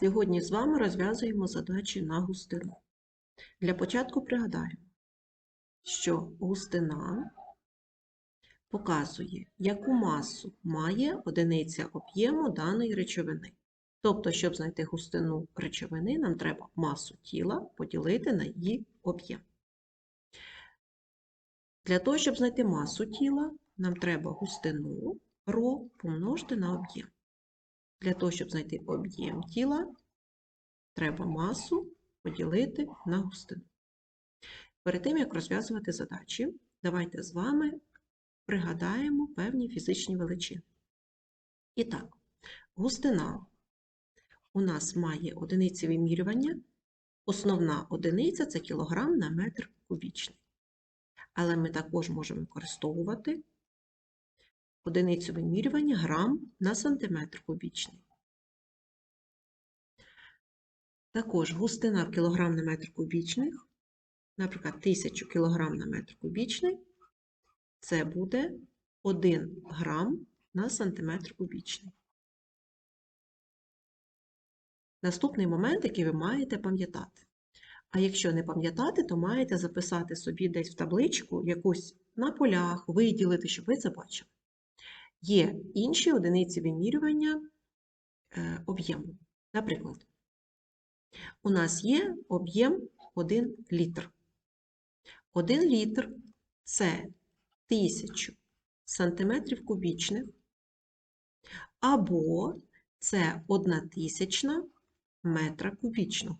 Сьогодні з вами розв'язуємо задачі на густину. Для початку пригадаємо, що густина показує, яку масу має одиниця об'єму даної речовини. Тобто, щоб знайти густину речовини, нам треба масу тіла поділити на її об'єм. Для того, щоб знайти масу тіла, нам треба густину ρ помножити на об'єм. Для того, щоб знайти об'єм тіла, треба масу поділити на густину. Перед тим, як розв'язувати задачі, давайте з вами пригадаємо певні фізичні величини. І так, густина у нас має одиниці вимірювання. Основна одиниця це кілограм на метр кубічний. Але ми також можемо використовувати одиницю вимірювання грам на сантиметр кубічний. Також густина в кілограм на метр кубічний, наприклад, 1000 кілограм на метр кубічний, це буде 1 грам на сантиметр кубічний. Наступний момент, який ви маєте пам'ятати. А якщо не пам'ятати, то маєте записати собі десь в табличку якусь на полях, виділити, щоб ви це бачили. Є інші одиниці вимірювання е, об'єму. Наприклад, у нас є об'єм 1 літр. 1 літр це 1000 сантиметрів кубічних, або це 1 тисячна метра кубічного.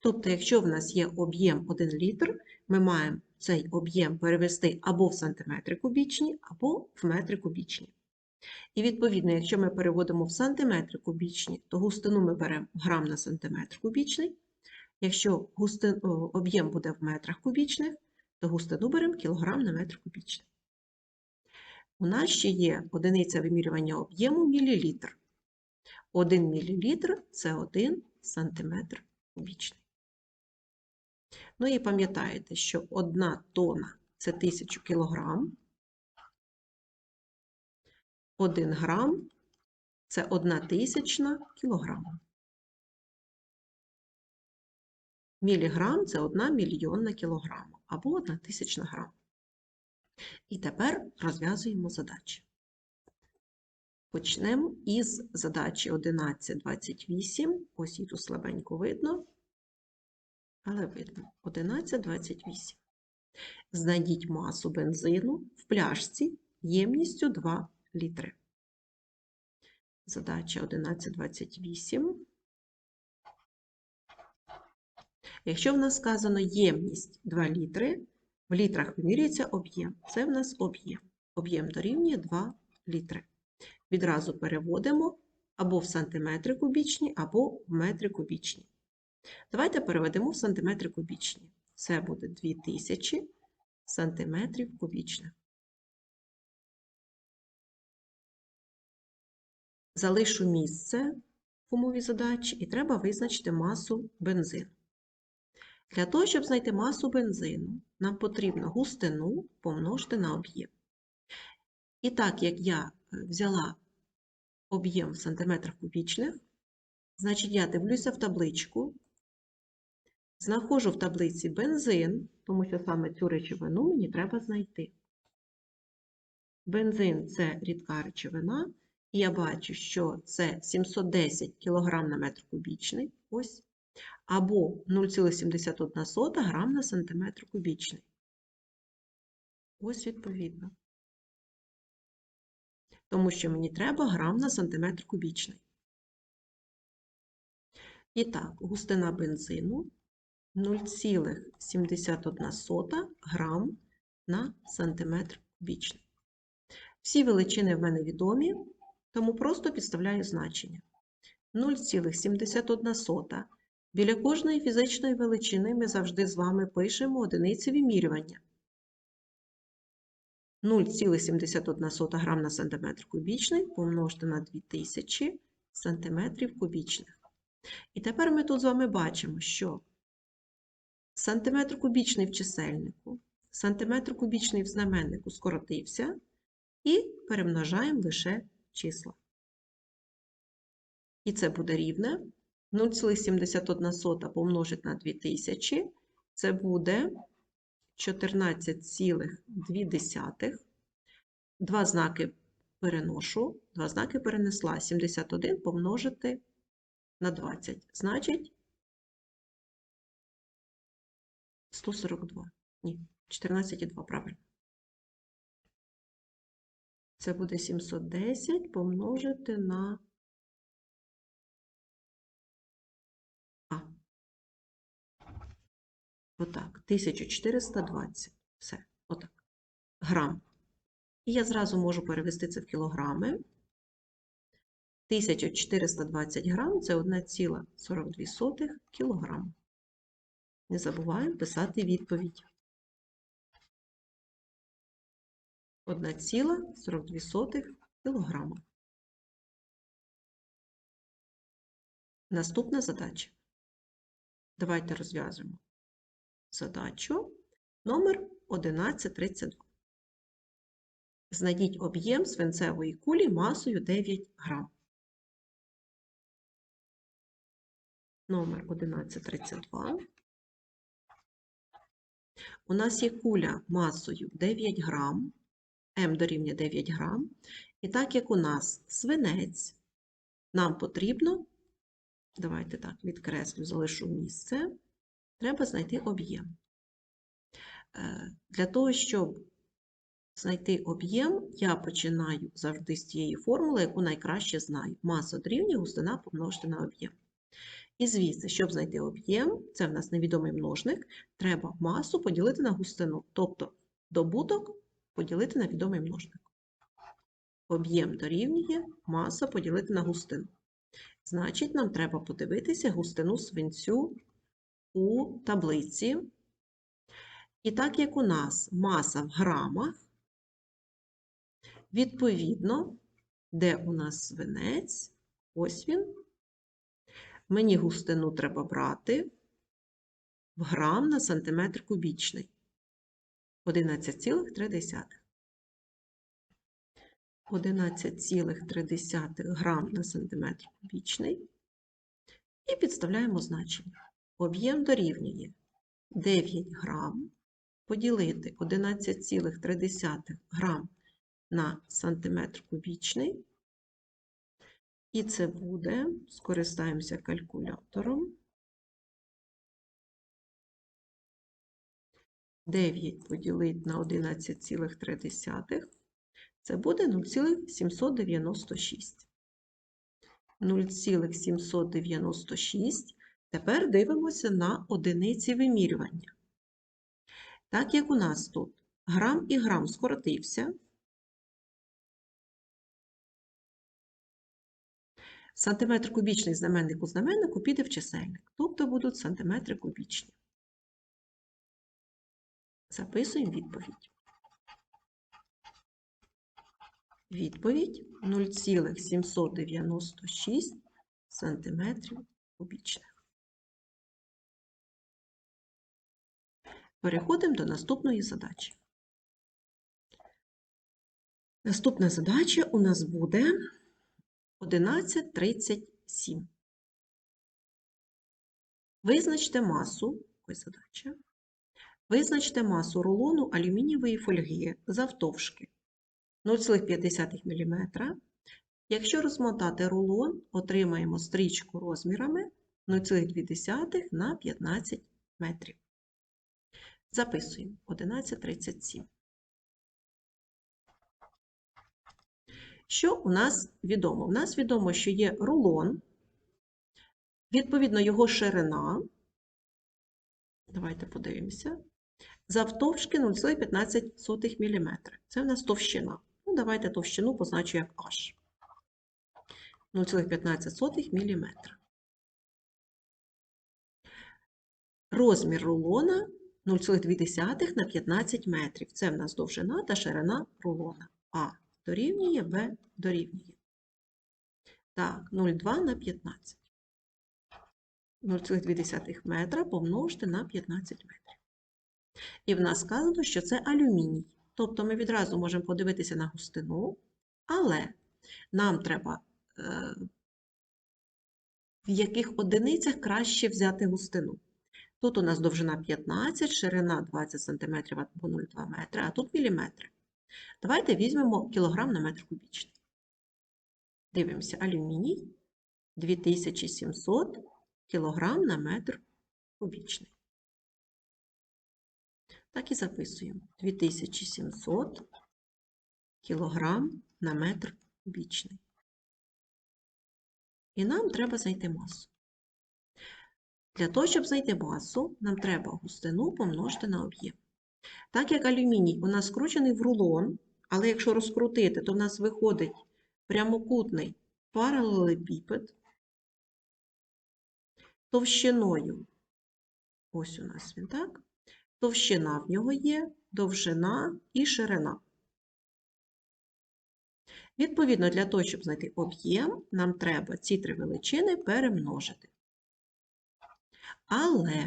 Тобто, якщо в нас є об'єм 1 літр, ми маємо цей об'єм перевести або в сантиметри кубічні, або в метри кубічні. І відповідно, якщо ми переводимо в сантиметри кубічні, то густину ми беремо грам на сантиметр кубічний. Якщо об'єм буде в метрах кубічних, то густину беремо кілограм на метр кубічний. У нас ще є одиниця вимірювання об'єму мілілітр. 1 мл – це 1 сантиметр кубічний. Ну і пам'ятаєте, що 1 тонна – це 1000 кілограм, 1 грам – це 1 тисячна кілограма. Міліграм – це 1 мільйонна кілограма або 1 тисячна грам. І тепер розв'язуємо задачі. Почнемо із задачі 11.28. Ось її тут слабенько видно, але видно 11.28. Знайдіть масу бензину в пляшці ємністю 2 літри. Задача 11.28. Якщо в нас сказано ємність 2 літри, в літрах вимірюється об'єм. Це в нас об'єм. Об'єм дорівнює 2 літри. Відразу переводимо або в сантиметри кубічні, або в метри кубічні. Давайте переведемо в сантиметри кубічні. Це буде 2000 сантиметрів кубічних. Залишу місце в умові задачі і треба визначити масу бензину. Для того, щоб знайти масу бензину, нам потрібно густину помножити на об'єм. І так як я взяла об'єм в сантиметрах кубічних, значить я дивлюся в табличку, знаходжу в таблиці бензин, тому що саме цю речовину мені треба знайти. Бензин це рідка речовина, і я бачу, що це 710 кг на метр кубічний, ось, або 0,71 грам на сантиметр кубічний. Ось відповідно тому що мені треба грам на сантиметр кубічний. І так, густина бензину 0,71 грам на сантиметр кубічний. Всі величини в мене відомі, тому просто підставляю значення. 0,71. Біля кожної фізичної величини ми завжди з вами пишемо одиниці вимірювання. 0,71 грам на сантиметр кубічний помножити на 2000 сантиметрів кубічних. І тепер ми тут з вами бачимо, що сантиметр кубічний в чисельнику, сантиметр кубічний в знаменнику скоротився, і перемножаємо лише числа. І це буде рівне 0,71 помножити на 2000. Це буде 14,2. Два знаки переношу, два знаки перенесла. 71 помножити на 20. Значить 142. Ні, 14,2, правильно. Це буде 710 помножити на Отак, 1420. Все, отак. Грам. І я зразу можу перевести це в кілограми. 1420 грам це 1,42 кілограм. Не забуваємо писати відповідь. 1,42 кілограма. Наступна задача. Давайте розв'язуємо задачу номер 1132. Знайдіть об'єм свинцевої кулі масою 9 грам. Номер 1132. У нас є куля масою 9 грам, М дорівнює 9 грам. І так як у нас свинець, нам потрібно, давайте так, відкреслю, залишу місце, треба знайти об'єм. Е, Для того, щоб знайти об'єм, я починаю завжди з тієї формули, яку найкраще знаю. Маса дорівнює густина помножити на об'єм. І звідси, щоб знайти об'єм, це в нас невідомий множник, треба масу поділити на густину, тобто добуток поділити на відомий множник. Об'єм дорівнює маса поділити на густину. Значить, нам треба подивитися густину свинцю у таблиці. І так як у нас маса в грамах, відповідно, де у нас свинець, ось він, мені густину треба брати в грам на сантиметр кубічний. 11,3. 11,3 грам на сантиметр кубічний. І підставляємо значення. Об'єм дорівнює 9 грам поділити 11,3 грам на сантиметр кубічний. І це буде, скористаємося калькулятором. 9 поділити на 11,3, це буде 0,796. 0,796. Тепер дивимося на одиниці вимірювання. Так як у нас тут грам і грам скоротився, сантиметр кубічний знаменник у знаменнику піде в чисельник, тобто будуть сантиметри кубічні. Записуємо відповідь. Відповідь 0,796 сантиметрів кубічних. Переходимо до наступної задачі. Наступна задача у нас буде 1137. Визначте масу, ось задача. Визначте масу рулону алюмінієвої фольги завтовшки 0,5 мм. Якщо розмотати рулон, отримаємо стрічку розмірами 0,2 на 15 метрів. Записуємо 1137. Що у нас відомо? У нас відомо, що є рулон, відповідно, його ширина. Давайте подивимося. Завтовшки 0,15 мм. Це в нас товщина. Ну, давайте товщину позначу як H. 0,15 мм. Розмір рулона 0,2 на 15 метрів. Це в нас довжина та ширина рулона. А дорівнює Б дорівнює. Так, 0,2 на 15. 0,2 метра помножити на 15 метрів. І в нас сказано, що це алюміній. Тобто ми відразу можемо подивитися на густину, але нам треба е, в яких одиницях краще взяти густину. Тут у нас довжина 15, ширина 20 см або 0,2 метри, а тут міліметри. Давайте візьмемо кілограм на метр кубічний. Дивимося, алюміній 2700 кілограм на метр кубічний. Так і записуємо. 2700 кілограм на метр кубічний. І нам треба знайти масу. Для того, щоб знайти масу, нам треба густину помножити на об'єм. Так як алюміній у нас скручений в рулон, але якщо розкрутити, то в нас виходить прямокутний паралелепіпед товщиною. Ось у нас він, так? Товщина в нього є, довжина і ширина. Відповідно, для того, щоб знайти об'єм, нам треба ці три величини перемножити. Але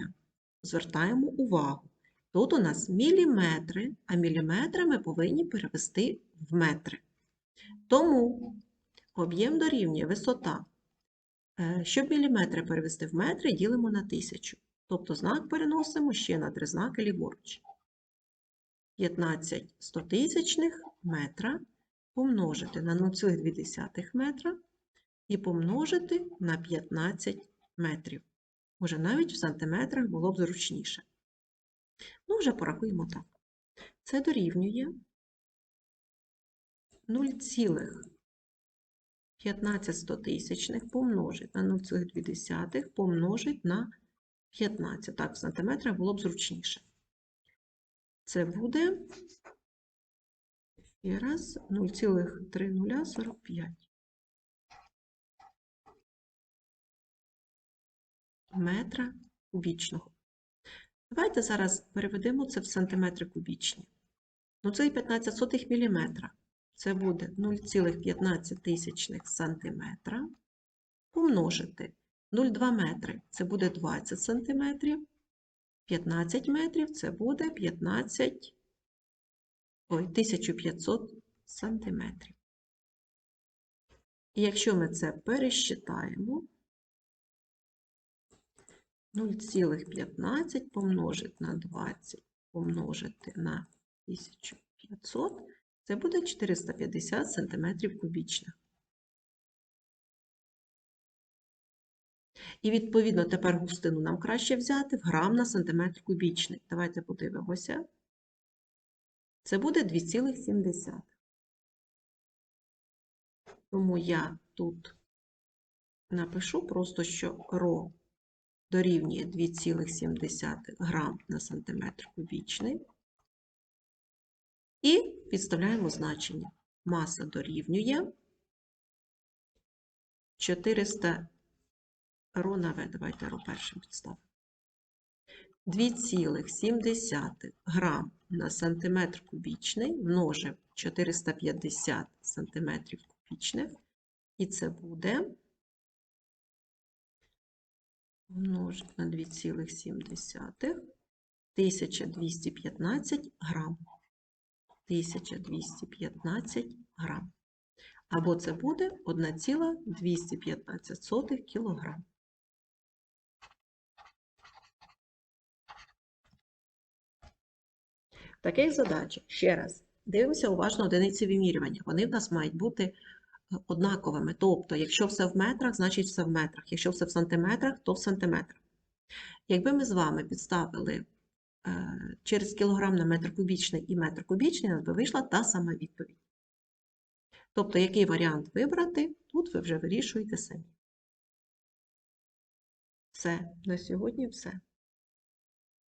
звертаємо увагу, тут у нас міліметри, а міліметри ми повинні перевести в метри. Тому об'єм дорівнює висота. Е, Щоб міліметри перевести в метри, ділимо на тисячу. Тобто знак переносимо ще на три знаки ліворуч. 15 стотисячних метра помножити на 0,2 метра і помножити на 15 метрів. Може, навіть в сантиметрах було б зручніше. Ну, вже порахуємо так. Це дорівнює 0,15 помножить на 0,2 помножить на 15. Так, в сантиметрах було б зручніше. Це буде ще раз 0,3045 метра кубічного. Давайте зараз переведемо це в сантиметри кубічні. Ну, це і 15 сотих міліметра. Це буде 0,15 сантиметра помножити 0,2 метри це буде 20 сантиметрів, 15 метрів це буде 15, ой, 1500 сантиметрів. І якщо ми це пересчитаємо, 0,15 помножити на 20 помножити на 1500, це буде 450 см кубічних. І, відповідно, тепер густину нам краще взяти в грам на сантиметр кубічний. Давайте подивимося. Це буде 2,7. Тому я тут напишу просто, що ро дорівнює 2,7 грам на сантиметр кубічний. І підставляємо значення. Маса дорівнює 400 ро на В. Давайте ро першим підставимо. 2,7 грам на сантиметр кубічний множив 450 сантиметрів кубічних, і це буде множити на 2,7 1215 грам. 1215 грам. Або це буде 1,215 кілограм. Таких задач, ще раз, дивимося уважно одиниці вимірювання. Вони в нас мають бути однаковими. Тобто, якщо все в метрах, значить все в метрах. Якщо все в сантиметрах, то в сантиметрах. Якби ми з вами підставили е, через кілограм на метр кубічний і метр кубічний, нас би вийшла та сама відповідь. Тобто, який варіант вибрати, тут ви вже вирішуєте самі. Все, на сьогодні все.